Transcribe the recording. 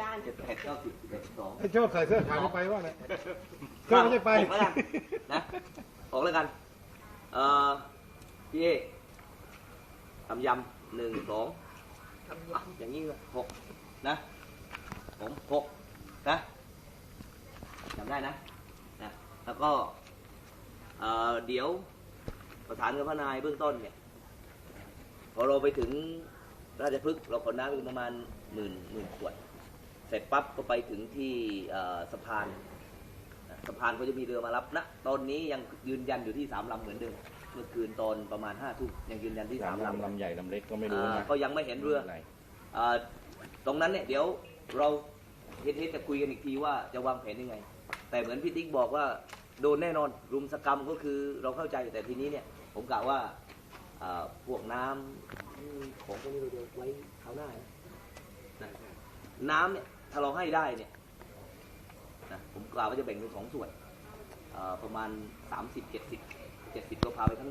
จารย์เจ็ดแปดเก้าสิบสิบเอ็ดสิบสองไอ้โชคใส่เสื้อขาวไปว่าเนี่ยโชคไม่ได้ไปออกแล้วกันนะออกแล้วกัน เอ่อพี่เอทำยำหนึ่งสองอะอย่างนี้เลยหกนะ ผมหกนะจำได้นะนะแล้วก็ เอ่อเดี๋ยวประสานกับพระนายเบื้องต้นเนี่ยพอเราไปถึงราชพฤกษ์เราขนน้ำไปประมาณหมื่นหมื่นขวด เสร็จปั๊บก็ไปถึงที่เอ่อสะพานนะสะพานก็จะมีเรือมารับนะตอนนี้ยังยืนยันอยู่ที่สามลำเหมือนเดิมเมื่อคืนตอนประมาณห้าทุ่มยังยืนยันที่สาสามมลำลำลำใหญ่ลำเล็กก็ไม่รู้อ่านะก็ยังไม่เห็นเรือะไเอ่อตรงนั้นเนี่ยเดี๋ยวเราเฮ็ดๆจะคุยกันอีกทีว่าจะวางแผนยังไง แต่เหมือนพี่ติ๊กบอกว่าโดนแน่นอนรุมสกรรมก็คือเราเข้าใจแต่ทีนี้เนี่ย ผมกะว่าเอ่อพวกน้ำอืมของพวกนี้เราจะไว้คราวหน้านะนะน้ำเนี่ย ถ้าเราให้ได้เนี่ยนะผมกล่าวว่าจะแบ่งเป็นสองส่วนประมาณ 30 70 70ก็พาไปข้าง